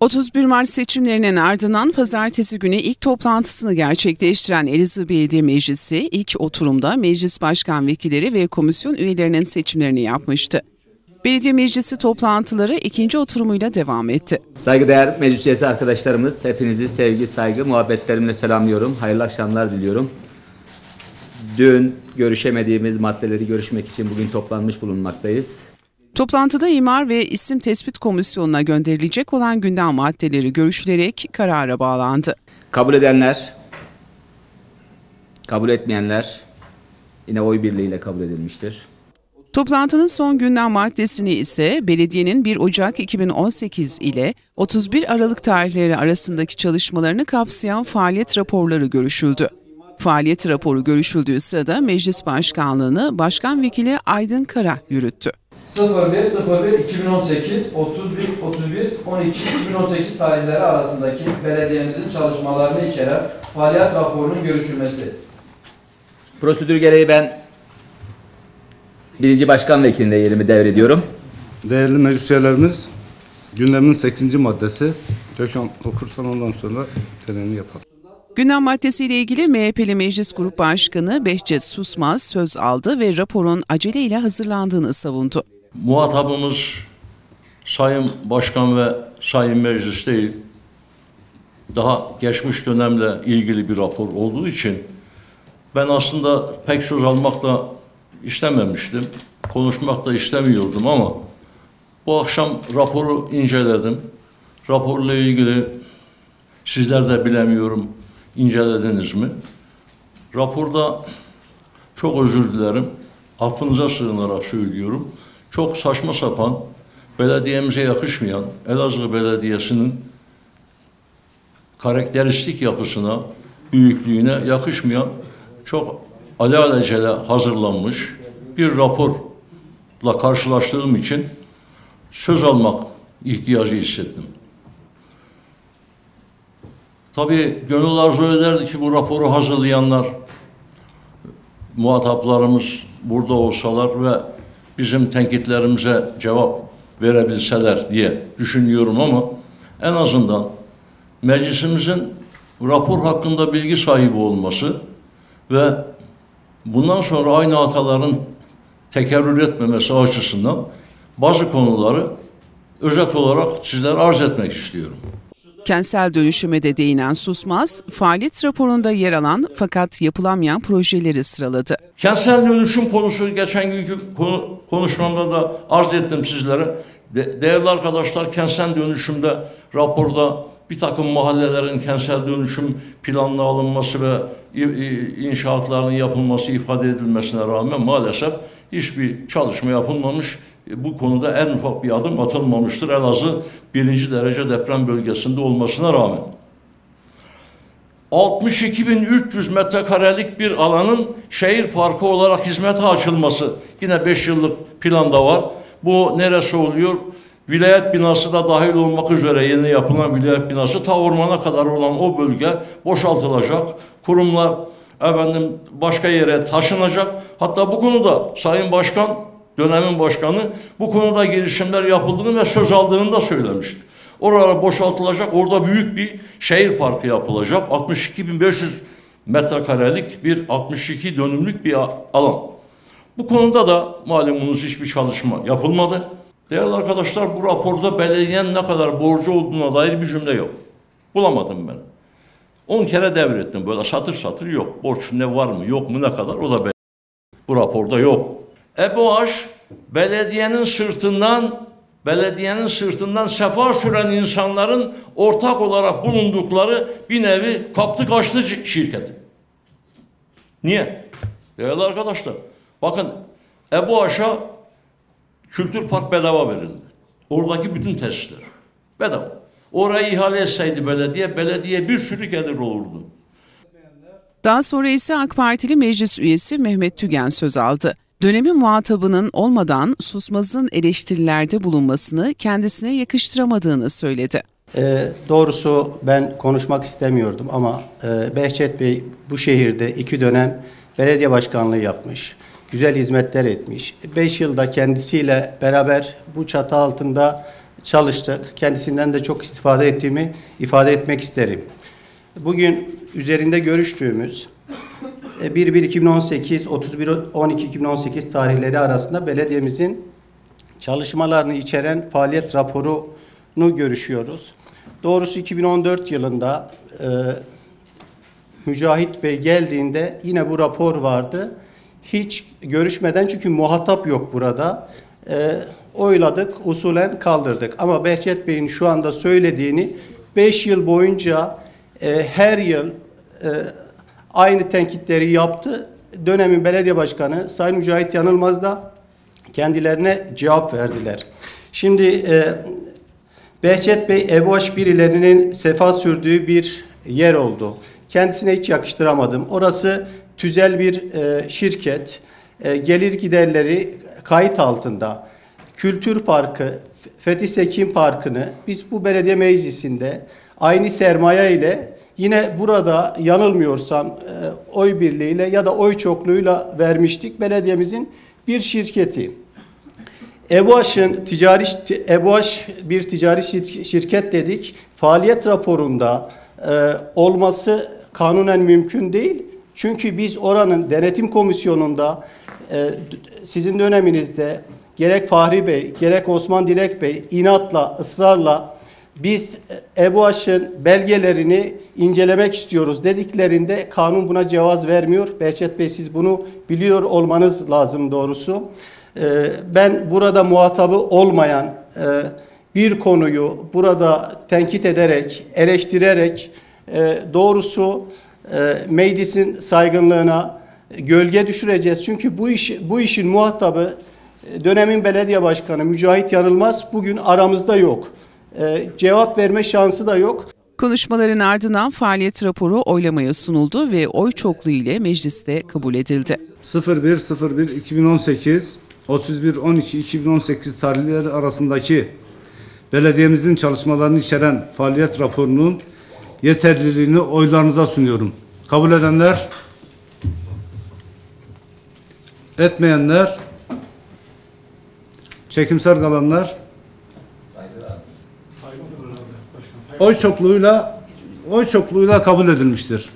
31 Mart seçimlerinin ardından pazartesi günü ilk toplantısını gerçekleştiren Elazığ Belediye Meclisi ilk oturumda meclis başkan vekilleri ve komisyon üyelerinin seçimlerini yapmıştı. Belediye Meclisi toplantıları ikinci oturumuyla devam etti. Saygıdeğer meclis üyesi arkadaşlarımız, hepinizi sevgi, saygı, muhabbetlerimle selamlıyorum. Hayırlı akşamlar diliyorum. Dün görüşemediğimiz maddeleri görüşmek için bugün toplanmış bulunmaktayız. Toplantıda imar ve isim tespit komisyonuna gönderilecek olan gündem maddeleri görüşülerek karara bağlandı. Kabul edenler, kabul etmeyenler yine oy birliğiyle kabul edilmiştir. Toplantının son gündem maddesini ise belediyenin 1 Ocak 2018 ile 31 Aralık tarihleri arasındaki çalışmalarını kapsayan faaliyet raporları görüşüldü. Faaliyet raporu görüşüldüğü sırada Meclis Başkanlığını Başkan Vekili Aydın Kara yürüttü. 01 01 2018 31 31 12 2018 tarihleri arasındaki belediyemizin çalışmalarını içeren faaliyet raporunun görüşülmesi. Prosedür gereği ben birinci başkan vekiline yerimi devrediyorum. Değerli meclis üyelerimiz, gündemin 8. maddesi. Gökhan okursan ondan sonra deneyini yapalım. Gündem maddesiyle ilgili MHP'li Meclis Grup Başkanı Behçet Susmaz söz aldı ve raporun aceleyle hazırlandığını savundu. Muhatabımız Sayın Başkan ve Sayın Meclis değil, daha geçmiş dönemle ilgili bir rapor olduğu için ben aslında pek söz almak da istememiştim, konuşmak da istemiyordum ama bu akşam raporu inceledim. Raporla ilgili sizler de bilemiyorum incelediniz mi? Raporda çok özür dilerim. Affınıza sığınarak söylüyorum. Çok saçma sapan, belediyemize yakışmayan, Elazığ Belediyesi'nin karakteristik yapısına, büyüklüğüne yakışmayan, çok alelacele hazırlanmış bir raporla karşılaştığım için söz almak ihtiyacı hissettim. Tabii gönül arzu ederdi ki bu raporu hazırlayanlar, muhataplarımız burada olsalar ve bizim tenkitlerimize cevap verebilseler diye düşünüyorum ama en azından meclisimizin rapor hakkında bilgi sahibi olması ve bundan sonra aynı hataların tekerrür etmemesi açısından bazı konuları özet olarak sizlere arz etmek istiyorum. Kentsel dönüşüme de değinen Susmaz, faaliyet raporunda yer alan fakat yapılamayan projeleri sıraladı. Kentsel dönüşüm konusu geçen günkü konu, konuşmamda da arz ettim sizlere. De, değerli arkadaşlar kentsel dönüşümde raporda bir takım mahallelerin kentsel dönüşüm planına alınması ve inşaatlarının yapılması ifade edilmesine rağmen maalesef hiçbir çalışma yapılmamış. Bu konuda en ufak bir adım atılmamıştır. Elazığ birinci derece deprem bölgesinde olmasına rağmen. 62.300 metrekarelik bir alanın şehir parkı olarak hizmete açılması yine 5 yıllık planda var. Bu neresi oluyor? Vilayet binası da dahil olmak üzere yeni yapılan vilayet binası ta ormana kadar olan o bölge boşaltılacak. Kurumlar efendim başka yere taşınacak. Hatta bu konuda Sayın Başkan, dönemin başkanı bu konuda girişimler yapıldığını ve söz aldığını da söylemişti. Oralar boşaltılacak. Orada büyük bir şehir parkı yapılacak. 62.500 metrekarelik bir 62 dönümlük bir alan. Bu konuda da malumunuz hiçbir çalışma yapılmadı. Değerli arkadaşlar bu raporda belediyenin ne kadar borcu olduğuna dair bir cümle yok. Bulamadım ben. 10 kere devrettim böyle satır satır yok. Borç ne var mı yok mu ne kadar o da belli. Bu raporda yok. Ebu Aş belediyenin sırtından belediyenin sırtından sefa süren insanların ortak olarak bulundukları bir nevi kaptı kaçtı şirketi. Niye? Değerli arkadaşlar bakın Ebu Aş'a Kültür Park bedava verildi. Oradaki bütün tesisler bedava. Orayı ihale etseydi belediye, belediye bir sürü gelir olurdu. Daha sonra ise AK Partili meclis üyesi Mehmet Tügen söz aldı. Dönemin muhatabının olmadan Susmaz'ın eleştirilerde bulunmasını kendisine yakıştıramadığını söyledi. E, doğrusu ben konuşmak istemiyordum ama e, Behçet Bey bu şehirde iki dönem belediye başkanlığı yapmış. Güzel hizmetler etmiş. Beş yılda kendisiyle beraber bu çatı altında çalıştık. Kendisinden de çok istifade ettiğimi ifade etmek isterim. Bugün üzerinde görüştüğümüz 1-1-2018, 31-12-2018 tarihleri arasında belediyemizin çalışmalarını içeren faaliyet raporunu görüşüyoruz. Doğrusu 2014 yılında e, Mücahit Bey geldiğinde yine bu rapor vardı. Hiç görüşmeden çünkü muhatap yok burada. E, oyladık, usulen kaldırdık. Ama Behçet Bey'in şu anda söylediğini 5 yıl boyunca e, her yıl e, aynı tenkitleri yaptı. Dönemin belediye başkanı Sayın Mücahit Yanılmaz da kendilerine cevap verdiler. Şimdi e, Behçet Bey Ebuaş birilerinin sefa sürdüğü bir yer oldu. Kendisine hiç yakıştıramadım. Orası tüzel bir e, şirket. E, gelir giderleri kayıt altında. Kültür Parkı, Fethi Sekim Parkı'nı biz bu belediye meclisinde aynı sermaye ile yine burada yanılmıyorsam e, oy birliğiyle ya da oy çokluğuyla vermiştik. Belediyemizin bir şirketi. Ebuaş'ın ticari Ebuaş bir ticari şir- şirket dedik. Faaliyet raporunda e, olması kanunen mümkün değil. Çünkü biz oranın denetim komisyonunda e, sizin döneminizde gerek Fahri Bey, gerek Osman Dilek Bey inatla, ısrarla biz e, Ebuaş'ın belgelerini incelemek istiyoruz dediklerinde kanun buna cevaz vermiyor. Behçet Bey siz bunu biliyor olmanız lazım doğrusu. Ee, Ben burada muhatabı olmayan e, bir konuyu burada tenkit ederek, eleştirerek e, doğrusu e, meclisin saygınlığına gölge düşüreceğiz. Çünkü bu iş bu işin muhatabı e, dönemin belediye başkanı Mücahit Yanılmaz bugün aramızda yok. E, Cevap verme şansı da yok. Konuşmaların ardından faaliyet raporu oylamaya sunuldu ve oy çokluğu ile mecliste kabul edildi. 01.01.2018 31.12.2018 tarihleri arasındaki belediyemizin çalışmalarını içeren faaliyet raporunun yeterliliğini oylarınıza sunuyorum. Kabul edenler, etmeyenler, çekimser kalanlar, oy çokluğuyla oy çokluğuyla kabul edilmiştir.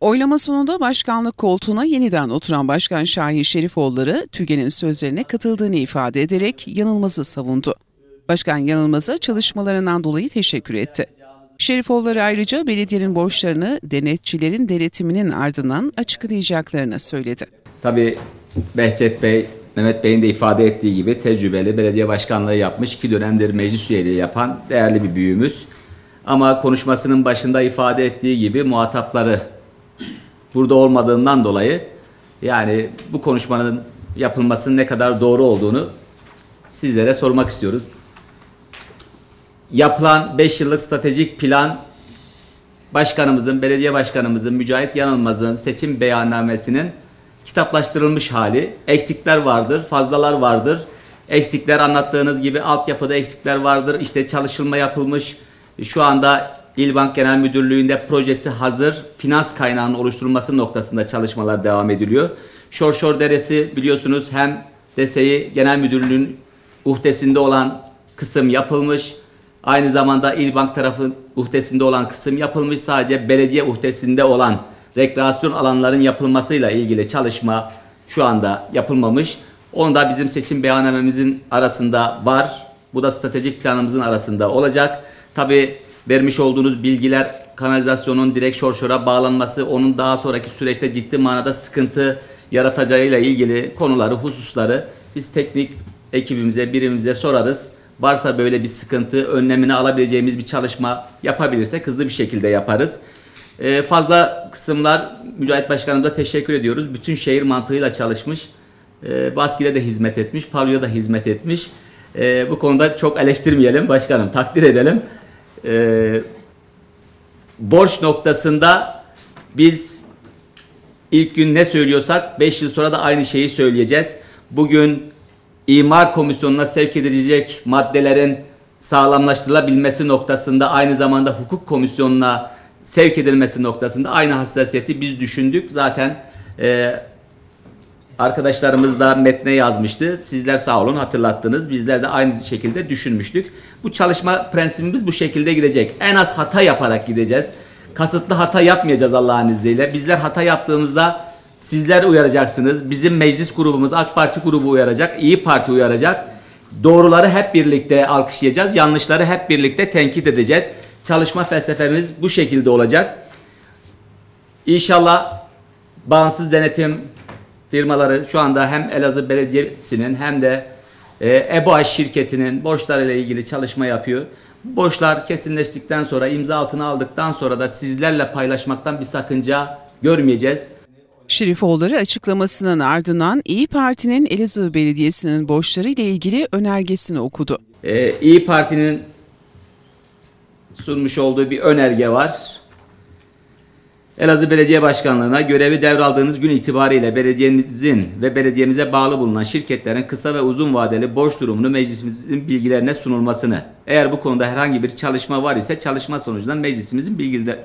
Oylama sonunda başkanlık koltuğuna yeniden oturan Başkan Şahin Şerifoğulları TÜGE'nin sözlerine katıldığını ifade ederek Yanılmaz'ı savundu. Başkan Yanılmaz'a çalışmalarından dolayı teşekkür etti. Şerifoğulları ayrıca belediyenin borçlarını denetçilerin denetiminin ardından açıklayacaklarını söyledi. Tabii Behçet Bey, Mehmet Bey'in de ifade ettiği gibi tecrübeli belediye başkanlığı yapmış, iki dönemdir meclis üyeliği yapan değerli bir büyüğümüz. Ama konuşmasının başında ifade ettiği gibi muhatapları burada olmadığından dolayı yani bu konuşmanın yapılmasının ne kadar doğru olduğunu sizlere sormak istiyoruz. Yapılan 5 yıllık stratejik plan başkanımızın, belediye başkanımızın, Mücahit Yanılmaz'ın seçim beyannamesinin kitaplaştırılmış hali. Eksikler vardır, fazlalar vardır. Eksikler anlattığınız gibi altyapıda eksikler vardır. İşte çalışılma yapılmış. Şu anda İl Bank Genel Müdürlüğü'nde projesi hazır. Finans kaynağının oluşturulması noktasında çalışmalar devam ediliyor. Şorşor Deresi biliyorsunuz hem DSE'yi Genel Müdürlüğü'nün uhdesinde olan kısım yapılmış. Aynı zamanda İl Bank tarafı uhdesinde olan kısım yapılmış. Sadece belediye uhdesinde olan rekreasyon alanların yapılmasıyla ilgili çalışma şu anda yapılmamış. Onu da bizim seçim beyannamemizin arasında var. Bu da stratejik planımızın arasında olacak. Tabi vermiş olduğunuz bilgiler kanalizasyonun direkt şorşora bağlanması, onun daha sonraki süreçte ciddi manada sıkıntı yaratacağıyla ilgili konuları, hususları biz teknik ekibimize, birimimize sorarız. Varsa böyle bir sıkıntı, önlemini alabileceğimiz bir çalışma yapabilirsek hızlı bir şekilde yaparız. Ee, fazla kısımlar Mücahit Başkanımıza teşekkür ediyoruz. Bütün şehir mantığıyla çalışmış. Ee, Baskile de hizmet etmiş, Palyo'ya da hizmet etmiş. Ee, bu konuda çok eleştirmeyelim başkanım, takdir edelim. Ee, borç noktasında biz ilk gün ne söylüyorsak 5 yıl sonra da aynı şeyi söyleyeceğiz. Bugün imar komisyonuna sevk edilecek maddelerin sağlamlaştırılabilmesi noktasında aynı zamanda hukuk komisyonuna sevk edilmesi noktasında aynı hassasiyeti biz düşündük. Zaten e, Arkadaşlarımız da metne yazmıştı. Sizler sağ olun hatırlattınız. Bizler de aynı şekilde düşünmüştük. Bu çalışma prensibimiz bu şekilde gidecek. En az hata yaparak gideceğiz. Kasıtlı hata yapmayacağız Allah'ın izniyle. Bizler hata yaptığımızda sizler uyaracaksınız. Bizim meclis grubumuz AK Parti grubu uyaracak. İyi Parti uyaracak. Doğruları hep birlikte alkışlayacağız. Yanlışları hep birlikte tenkit edeceğiz. Çalışma felsefemiz bu şekilde olacak. İnşallah bağımsız denetim firmaları şu anda hem Elazığ Belediyesi'nin hem de e, EBOAŞ şirketinin borçlarıyla ilgili çalışma yapıyor. Borçlar kesinleştikten sonra imza altına aldıktan sonra da sizlerle paylaşmaktan bir sakınca görmeyeceğiz. Şerifoğulları açıklamasının ardından İyi Parti'nin Elazığ Belediyesi'nin borçları ile ilgili önergesini okudu. Ee, İyi Parti'nin sunmuş olduğu bir önerge var. Elazığ Belediye Başkanlığı'na görevi devraldığınız gün itibariyle belediyemizin ve belediyemize bağlı bulunan şirketlerin kısa ve uzun vadeli borç durumunu meclisimizin bilgilerine sunulmasını, eğer bu konuda herhangi bir çalışma var ise çalışma sonucunda meclisimizin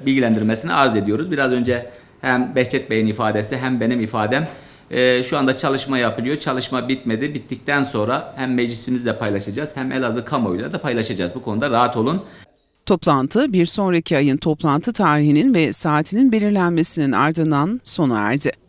bilgilendirmesini arz ediyoruz. Biraz önce hem Behçet Bey'in ifadesi hem benim ifadem ee, şu anda çalışma yapılıyor. Çalışma bitmedi. Bittikten sonra hem meclisimizle paylaşacağız hem Elazığ kamuoyuyla da paylaşacağız. Bu konuda rahat olun. Toplantı bir sonraki ayın toplantı tarihinin ve saatinin belirlenmesinin ardından sona erdi.